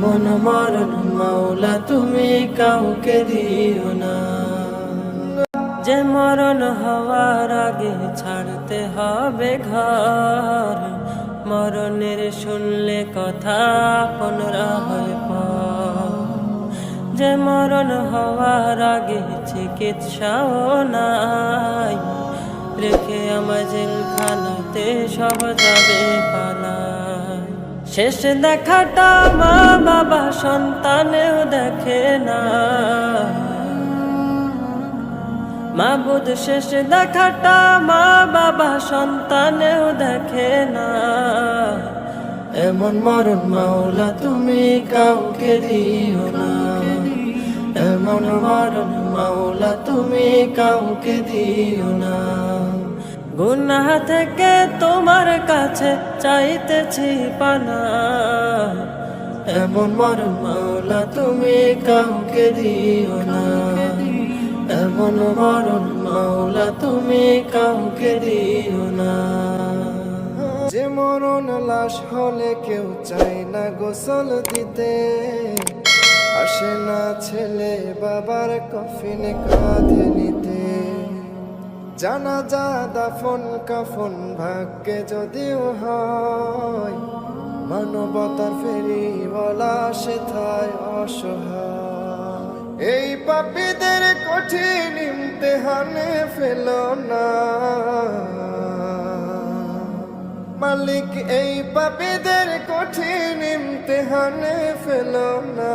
এমন মরণ মাওলা, তুমি কাউকে দিও না। যে মরণ হওয়ার আগে ছাড়তে হবে ঘর, মরণের শুনলে কথা পনরা হয় যে মরণ হওয়ার আগে চিকিৎসাও নাই, রেখে আমার জেলখানাতে সব যাবে পালায় শেষ দেখাটা মা বাবা সন্তানেও দেখে না। মা মাবুদ শেষ দেখাটা মা বাবা সন্তানেও দেখে না। এমন মরণ মাওলা তুমি কাউকে দিও না। এমন মরণ মাওলা তুমি কাউকে দিও না। গুনাহ থেকে তোমার কাছে চাইতেছি পানা। এমন মরণ মাওলা তুমি কাউকে দিও না। এমন মরণ মাওলা তুমি কাউকে দিও না। যে মরণ লাশ হলে কেউ চায় না গোসল দিতে। আসে না ছেলে বাবার কফিনে কাঁধে নিতে। জানা যা দাফন কাফন ভাগ্যে যদিও হয়, মানবতার ফেরি বলা সেথায় অসহায়। এই পাপীদের কঠিন ইমতেহানে ফেল না। মালিক, এই পাপীদের কঠিন ইমতেহানে ফেল না।